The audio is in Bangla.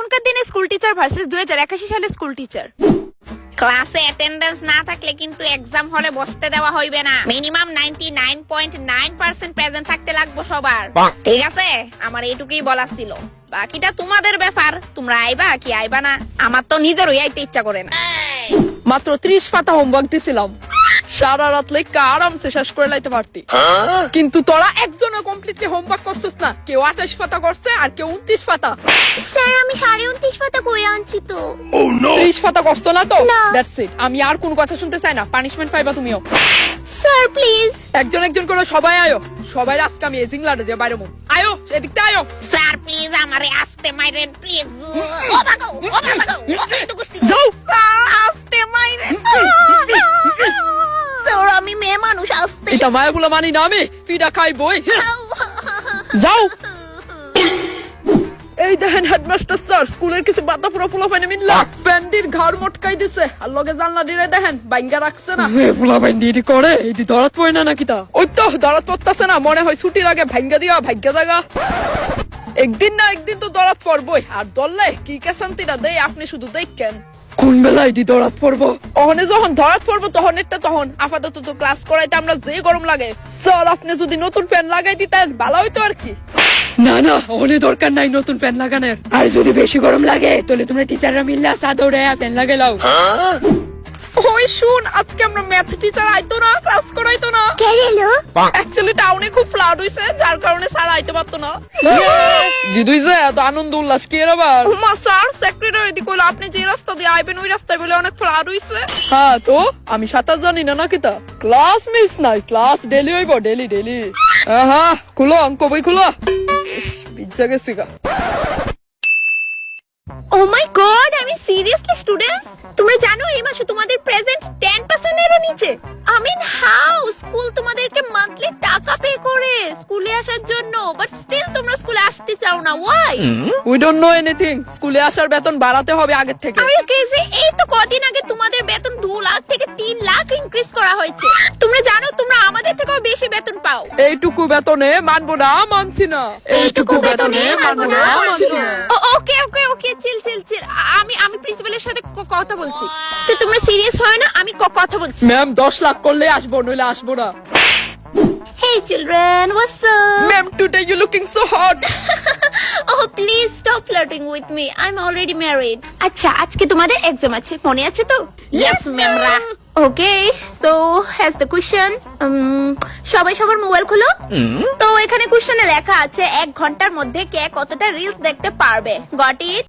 এখনকার দিনে স্কুল টিচার ভার্সেস দুই হাজার একাশি সালের স্কুল টিচার ক্লাসে অ্যাটেন্ডেন্স না থাকলে কিন্তু এক্সাম হলে বসতে দেওয়া হইবে না। Minimum ninety nine point nine percent present থাকতে লাগবো সবার। ঠিক আছে? আমার এইটুকুই বলা ছিল। বাকিটা তোমাদের ব্যাপার। তোমরা আইবা কি আইবা না? আমার তো নিজেরই আইতে ইচ্ছা করে না। মাত্র ত্রিশ পাতা হোমওয়ার্ক দিছিলাম। সারা রাত লেখা আরামসে শেষ করে লাইতে পারতি কিন্তু তোরা একজনও কমপ্লিটলি হোমওয়ার্ক করছিস না। কেউ আঠাশ পাতা করছে আর কেউ উনত্রিশ পাতা। স্যার আমি সাড়ে উনত্রিশ পাতা করে আনছি তো। ত্রিশ পাতা করছ না তো? দ্যাটস ইট আমি আর কোন কথা শুনতে চাই না। পানিশমেন্ট পাইবা তুমিও। Sir please. একজন একজন করে সবাই আয়ো। সবাই আজকে আমি এজিং লাড়ে দিয়ে বাইরে মুখ আয়ো এদিকটা আয়ো। স্যার প্লিজ আমারে আসতে মাইরেন প্লিজ। ও বাগো ও বাগো ও কুস্তি যাও। স্যার আসতে মাইরেন। এটা মায়াগুলো মানি না আমি। পিঠা খাই বই যাও। এই দেখেন হেডমাস্টার স্যার স্কুলের কিছু বাতা ফুরা ফুলা ফাইনে মিললা প্যান্ডির ঘর মটকাই দিছে। আর লগে জানলা দিরে দেখেন বাইঙ্গা রাখছে না। যে ফুলা বাইন্ডি এটি করে এটি দরাত পড়ে না নাকি তা? ওই তো দরাত পড়তাছে না। মনে হয় ছুটির আগে ভাইঙ্গা দিয়া ভাগ্যা জায়গা একদিন না একদিন তো দরাত পড়বই। আর দললে কি কেসান্তিরা দেই আপনি শুধু দেখেন। কোন বেলায় দি দরাত পড়ব? অহনে যখন ধরাত পড়ব তখন একটা তখন আপাতত তো ক্লাস করাইতে আমরা যে গরম লাগে। স্যার আপনি যদি নতুন ফ্যান লাগাই দিতেন ভালো হইতো আর কি। না না ওনে দরকার নাই নতুন ফ্যান লাগানোর। আর যদি বেশি গরম লাগে তাহলে তোমরা টিচাররা মিললে চাদরে ফ্যান লাগাই লাও। ওই শুন আজকে আমরা ম্যাথ টিচার আইতো না ক্লাস করাইতো না। কে গেল অ্যাকচুয়ালি টাউনে খুব ফ্লাড হইছে যার কারণে স্যার আইতে পারতো না। গিদুইছে এত আনন্দ উল্লাস কি এর আবার? মা স্যার সেক্রেটারি দি কইলো আপনি যে রাস্তা দিয়ে আইবেন ওই রাস্তায় বলে অনেক ফ্লাড হইছে। হ্যাঁ তো? আমি সাঁতার জানি না নাকি তা ক্লাস মিস নাই ক্লাস ডেলি হইব ডেলি ডেলি হ্যাঁ খুলো অঙ্ক বই খুলো। বিজ্জা গেছি গা। ও মাই গড আমি সিরিয়াসলি স্টুডেন্টস তোমরা জানো এই মাসে তোমাদের প্রেজেন্ট 10% এরও নিচে। আই মিন হাউ স্কুল তোমাদেরকে মান্থলি টাকা পে করে স্কুলে আসার জন্য বাট স্টিল তোমরা স্কুলে আসতে চাও না। Why we don't know anything স্কুলে আসার বেতন বাড়াতে হবে আগের থেকে। আর ইউ ক্রেজি এই তো কদিন আগে তোমাদের বেতন 2 লাখ থেকে 3 লাখ ইনক্রিজ করা হয়েছে। তোমরা জানো বেশি বেতন পাও। এইটুকু বেতনে মানবো না মানছি না। এইটুকু বেতনে মানবো না মানছি না। ওকে ওকে ওকে চিল চিল চিল। আমি আমি প্রিন্সিপালের সাথে কথা বলছি। তো তোমরা সিরিয়াস হয় না আমি কথা বলছি। ম্যাম দশ লাখ করলে আসব নইলে আসব না। Hey children, what's up? Ma'am today you looking so hot Oh, please stop flirting with me. I'm already married. আচ্ছা আজকে তোমাদের এক্সাম আছে মনে আছে তো? Yes, ম্যাম রা okay so has the question সবাই সবার মোবাইল খুলো। তো এখানে কোশ্চেনে লেখা আছে এক ঘণ্টার মধ্যে কে কতটা রিলস দেখতে পারবে? Got it